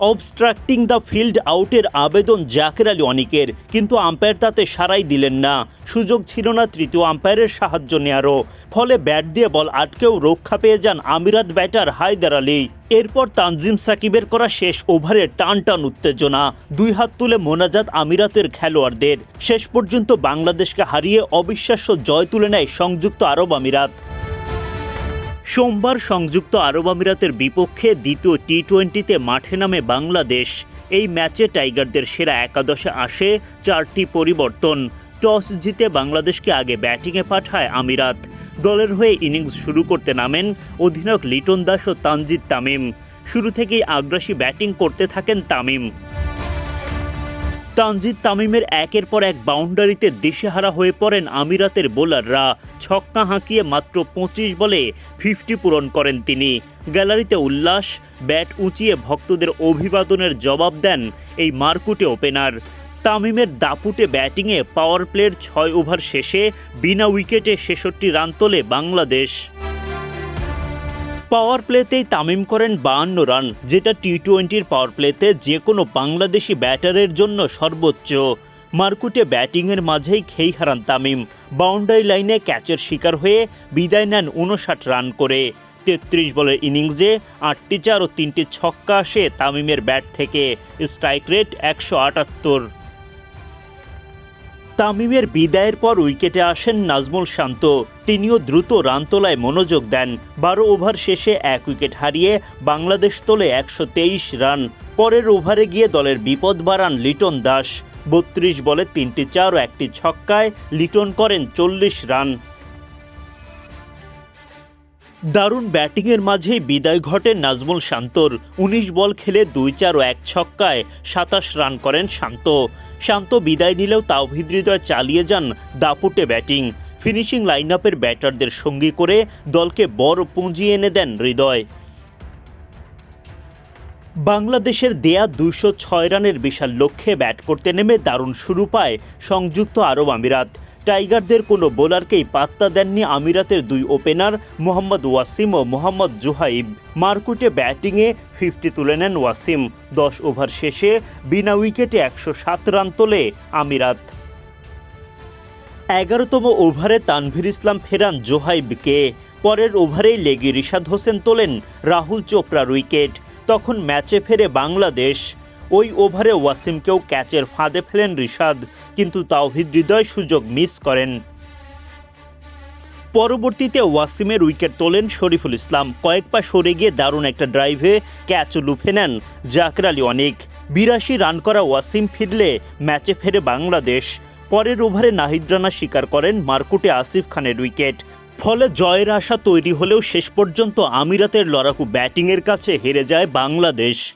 Obstructing the field আউটের আবেদন জাকের আলী অনিকের, কিন্তু আম্পায়ার তাতে সারাই দিলেন না। সুযোগ ছিল না তৃতীয় আম্পায়ারের সাহায্য নেয়ারও। ফলে ব্যাট দিয়ে বল আটকেও রক্ষা পেয়ে যান আমিরাত ব্যাটার হায়দার আলী। এরপর তানজিম সাকিবের করা শেষ ওভারে টান টান উত্তেজনা। দুই হাত তুলে মোনাজাত আমিরাতের খেলোয়াড়দের। শেষ পর্যন্ত বাংলাদেশকে হারিয়ে অবিশ্বাস্য জয় তুলে নেয় সংযুক্ত আরব আমিরাত। সোমবার সংযুক্ত আরব আমিরাতের বিপক্ষে দ্বিতীয় টি টোয়েন্টিতে মাঠে নামে বাংলাদেশ। এই ম্যাচে টাইগারদের সেরা একাদশে আসে চারটি পরিবর্তন। টস জিতে বাংলাদেশকে আগে ব্যাটিংয়ে পাঠায় আমিরাত। দলের হয়ে ইনিংস শুরু করতে নামেন অধিনায়ক লিটন দাস ও তানজিদ তামিম। শুরু থেকেই আগ্রাসী ব্যাটিং করতে থাকেন তামিম। তানজিদ তামিমের একের পর এক বাউন্ডারিতে দিশেহারা হয়ে পড়েন আমিরাতের বোলাররা। ছক্কা হাঁকিয়ে মাত্র পঁচিশ বলে ফিফটি পূরণ করেন তিনি। গ্যালারিতে উল্লাস, ব্যাট উঁচিয়ে ভক্তদের অভিবাদনের জবাব দেন এই মারকুটে ওপেনার। তামিমের দাপুটে ব্যাটিংয়ে পাওয়ার প্লের ছয় ওভার শেষে বিনা উইকেটে ছেষট্টি রান তোলে বাংলাদেশ। পাওয়ার প্লেতেই তামিম করেন বাহান্ন রান যেটা টি টোয়েন্টির পাওয়ার প্লেতে যে কোনো বাংলাদেশি ব্যাটারের জন্য সর্বোচ্চ। মারকুটে ব্যাটিংয়ের মাঝেই খেই হারান তামিম। বাউন্ডারি লাইনে ক্যাচের শিকার হয়ে বিদায় নেন উনষাট রান করে। তেত্রিশ বলের ইনিংসে আটটি চার ও তিনটি ছক্কা আসে তামিমের ব্যাট থেকে। স্ট্রাইক রেট একশো আটাত্তর। তামিমের বিদায়ের পর উইকেটে আসেন নাজমুল শান্ত। তিনিও দ্রুত রান তোলায় মনোযোগ দেন। বারো ওভার শেষে এক উইকেট হারিয়ে বাংলাদেশ তোলে একশো তেইশ রান। পরের ওভারে গিয়ে দলের বিপদ বাড়ান লিটন দাস। বত্রিশ বলে তিনটি চার ও একটি ছক্কায় লিটন করেন চল্লিশ রান। দারুণ ব্যাটিংয়ের মাঝে বিদায় ঘটে নাজমুল শান্তর। উনিশ বল খেলে দুই চার ও এক ছক্কায় সাতাশ রান করেন শান্ত। শান্ত বিদায় নিলেও তাওহিদ হৃদয় চালিয়ে যান দাপুটে ব্যাটিং। ফিনিশিং লাইন আপের ব্যাটারদের সঙ্গী করে দলকে বড় পুঁজি এনে দেন হৃদয়। বাংলাদেশের দেয়া দুশো ছয় রানের বিশাল লক্ষ্যে ব্যাট করতে নেমে দারুণ শুরু পায় সংযুক্ত আরব আমিরাত। টাইগারদের কোনো বোলারকেই পাত্তা দেননি আমিরাতের দুই ওপেনার মোহাম্মদ ওয়াসিম ও মোহাম্মদ জুহাইব। মারকুটে ব্যাটিংয়ে ফিফটি তুলে নেন ওয়াসিম। দশ ওভার শেষে বিনা উইকেটে একশো সাত রান তোলে আমিরাত। এগারোতম ওভারে তানভীর ইসলাম ফেরান জোহাইবকে। পরের ওভারেই লেগে রিশাদ হোসেন তোলেন রাহুল চোপড়ার উইকেট। তখন ম্যাচে ফেরে বাংলাদেশ। ওই ওভারে ওয়াসিমকেও ক্যাচের ফাঁদে ফেলেন রিশাদ, কিন্তু তাওহিদ হৃদয় সুযোগ মিস করেন। পরবর্তীতে ওয়াসিমের উইকেট তোলেন শরীফুল ইসলাম। কয়েক পা সরে গিয়ে দারুণ একটা ড্রাইভে ক্যাচ লুফে নেন জাকের আলী অনেক। বিরাশি রান করা ওয়াসিম ফিরলে ম্যাচে ফেরে বাংলাদেশ। পরের ওভারে নাহিদ রানা স্বীকার করেন মারকুটে আসিফ খানের উইকেট। ফলে জয়ের আশা তৈরি হলেও শেষ পর্যন্ত আমিরাতের লড়াকু ব্যাটিংয়ের কাছে হেরে যায় বাংলাদেশ।